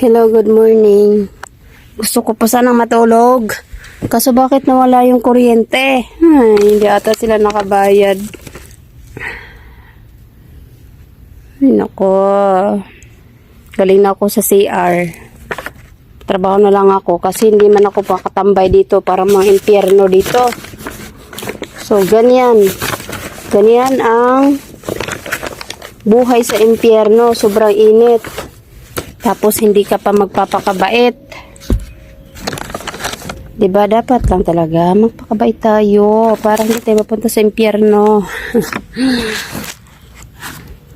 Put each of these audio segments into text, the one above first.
Hello, good morning. Gusto ko pa sanang matulog. Kaso bakit nawala yung kuryente? Ay, hindi ata sila nakabayad. Ay, nako. Galing na ako sa CR. Trabaho na lang ako kasi hindi man ako pakatambay dito para mga impyerno dito. So, ganyan. Ganyan ang buhay sa impyerno. Sobrang init. Tapos hindi ka pa magpapakabait. 'Di ba dapat lang talaga magpakabait tayo para hindi tayo mapunta sa impyerno.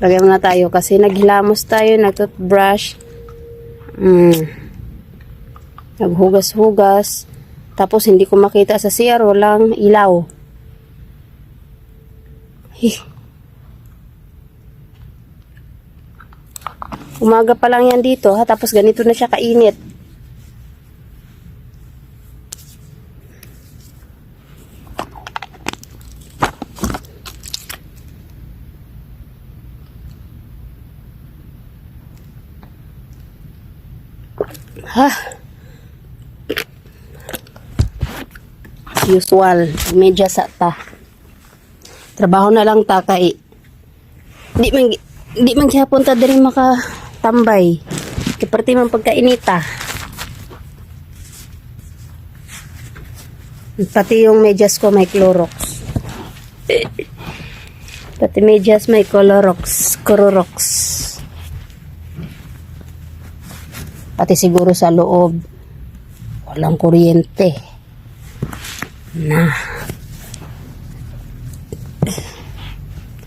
Lagyan muna tayo kasi naghilamos tayo, nag-toothbrush. Mm. Naghugas-hugas. Tapos hindi ko makita sa CR, walang ilaw. Hih. Umaga pa lang yan dito, ha? Tapos ganito na siya kainit. Ha? Usual. Medya sa. Trabaho na lang ta kay di man di man gyapon ta diri makatambay. Kay parte man pagkainita. Pati yung medyas ko may Clorox. Pati medyas may Clorox. Clorox. Pati siguro sa loob. Walang kuryente. Na.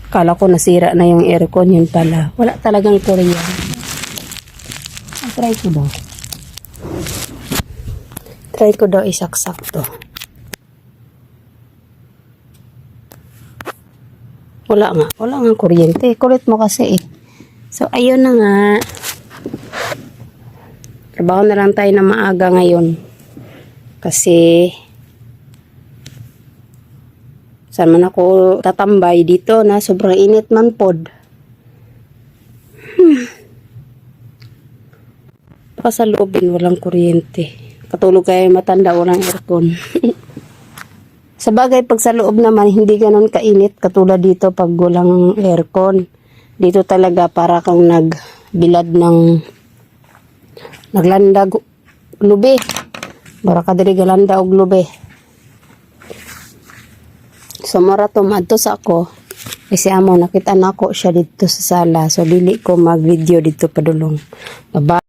Kala ko nasira na yung aircon, yun pala. Wala talagang kuryente. Try ko daw. Try ko daw isaksak to. Wala nga. Wala nga kuryente. Kulit mo kasi eh. So, ayun na nga. Trabaho na lang tayo na maaga ngayon. Kasi, saan man ako tatambay dito na sobrang init man pod. Baka sa loobin walang kuryente. Katulog kayo matanda, walang aircon. sa bagay, pag sa loob naman, hindi ganun kainit. Katulad dito pag walang aircon. Dito talaga para kang nagbilad ng naglandag lubi bara ka diri galanda og lubi so mara to madto sa ako kasi amo nakita nako siya dito sa sala so dili ko mag video dito padulong baba